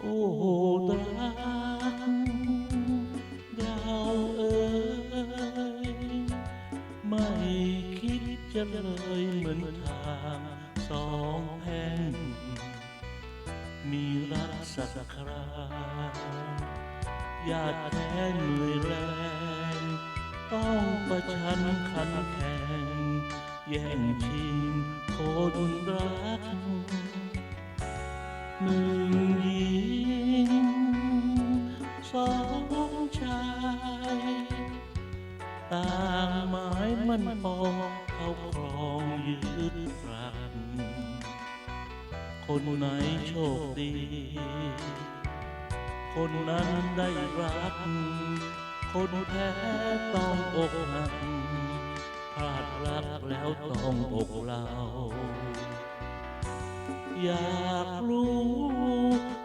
โอ้โหรักเราเอ่ยไม่คิดจะเลยเหมือนทางสองแพ่ง มีรักสักคราญาติแท้เหนื่อยแรง ต้องประชันขันแข่งแย่งชิงคนรักหนึ่งหญิงสองชายต่างหมายมันปองเขาครองยึด คนไหนโชคดี คนนั้นได้รัก คนแพ้ต้องอกหักพลาดรักแล้วต้องอกเราอยากรู้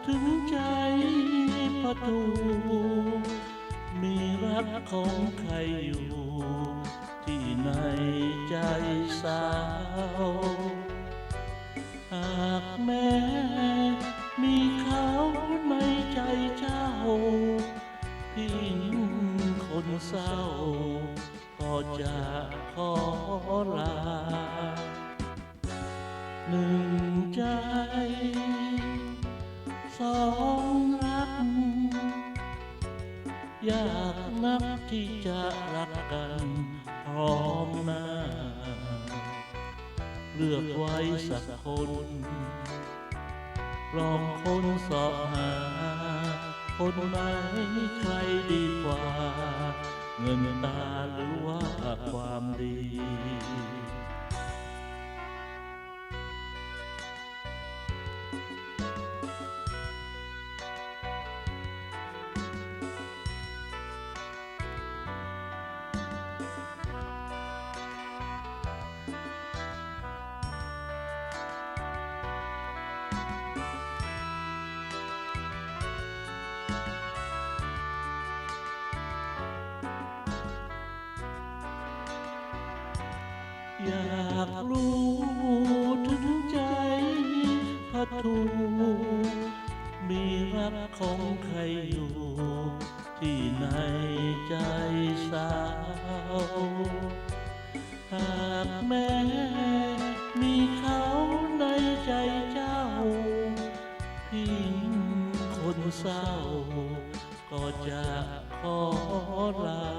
ถึงใจพระทูมีรักของใครอยู่ ที่ในใจสาว เศร้า ก็จะขอลา หนึ่งใจสองรักยากนักที่จะรักกันพร้อมหน้า เลือกไว้สักคนลองคนสอบหา คนไหนใครดี เงินตาหรือว่าความดี อยากรู้ถึงใจพัทูมีรักของใครอยู่ ที่ในใจสาว หากแม้มีเขาในใจเจ้าพี่คนเศร้า ก็จะขอลา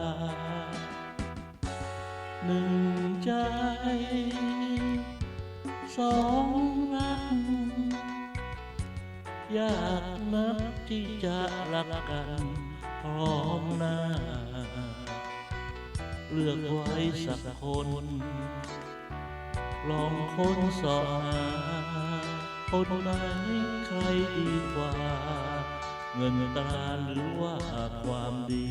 ใจ สองรัก ยากนักที่จะรักกันพร้อมหน้า เลือกไว้สักคน ลองค้นสอบหาคนไหนใครดีกว่า เงินตราหรือว่าความดี